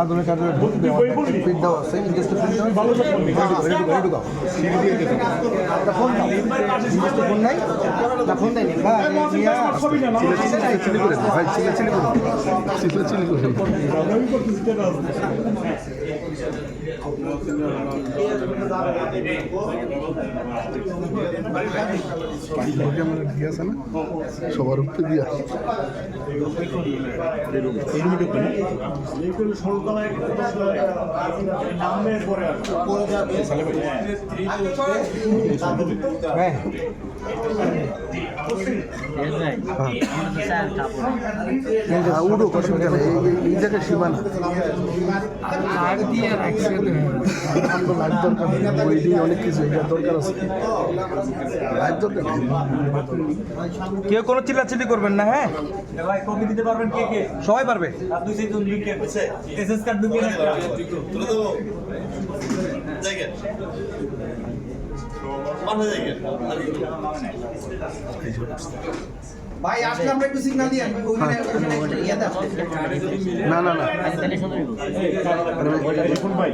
আধুনিক কাজের ফিট আছে ইন্ডাস্ট্রি ফোন নাই ফোন দেয়নি চিলি আছে না সবার উপরে দিয়া হ্যাঁ হ্যাঁ, এই- জায়গায় সীমানা দরকার দিয়ে অনেক কিছু এটা দরকার আছে। কেউ কোনো চিল্লাচিল্লি করবেন না হ্যাঁ? দিতে পারবেন কে কে সবাই পারবে। আর এসএস কার্ড ঢুকে ভাই আসলে আমরা একটু সিগন্যাল দিয়ে ওইখানে ওইখানে ইয়াতে না না না দেখুন ভাই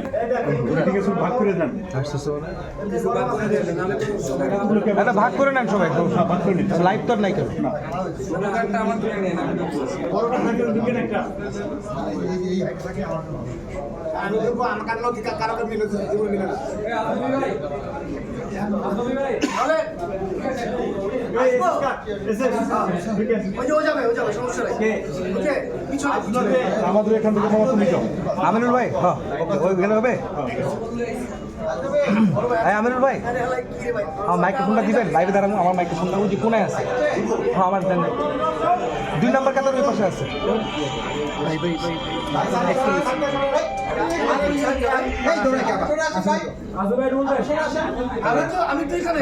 আছে ভাগ করে দেন ভাগ করে নেন সবাই। ভাগ লাইভ তো নাই কেন? আমি দেখব আমার কারণে কি কারও কারও মিলে জীবন মিলে না আমাদের এখান থেকে মামা তুমি আমিনুল ভাই হ্যাঁ ওই গেলে হবে? হ্যাঁ। আমিনুল ভাই। আমার মাইক্রোফোনটা দিবেন লাইভে দাঁড়াবো আমার মাইক্রোফোনটা ওই যে কোনায় আছে। হ্যাঁ আমার দেন। দুই নাম্বার কাতার ওই পাশে আছে। আমি তো আমি তো এখানে।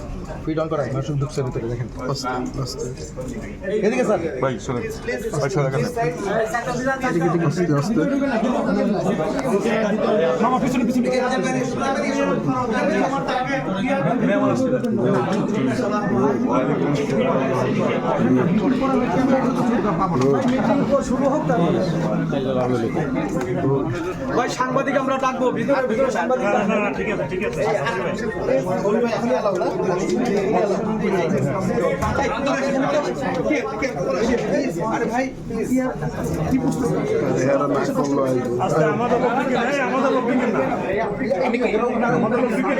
ফিড অন করা মানুষ ঢুকছে ভিতরে দেখেন। আস্তে আস্তে এদিকে স্যার। ভাই চলে ভাই চলে গেল এদিকে এদিকে আস্তে আস্তে মামা পিছনে পিছনে। ভাই সাংবাদিক আমরা ডাকবো ভিতরে ভিতরে সাংবাদিক না না না ঠিক আছে ঠিক আছে। এরা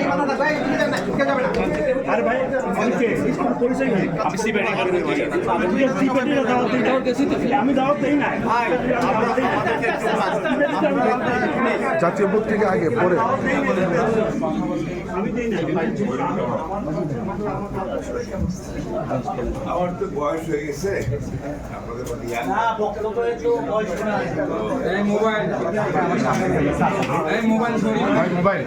না ভাই আমি কে পরিচয় কি আমি সিবেরি আমি তুই দাও তুই আমি দাও দেই না জাতীয় পত্রিকা আগে পরে আমার তো বয়স হয়ে গেছে মোবাইল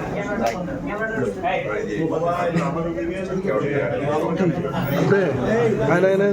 দে নাই নাই নাই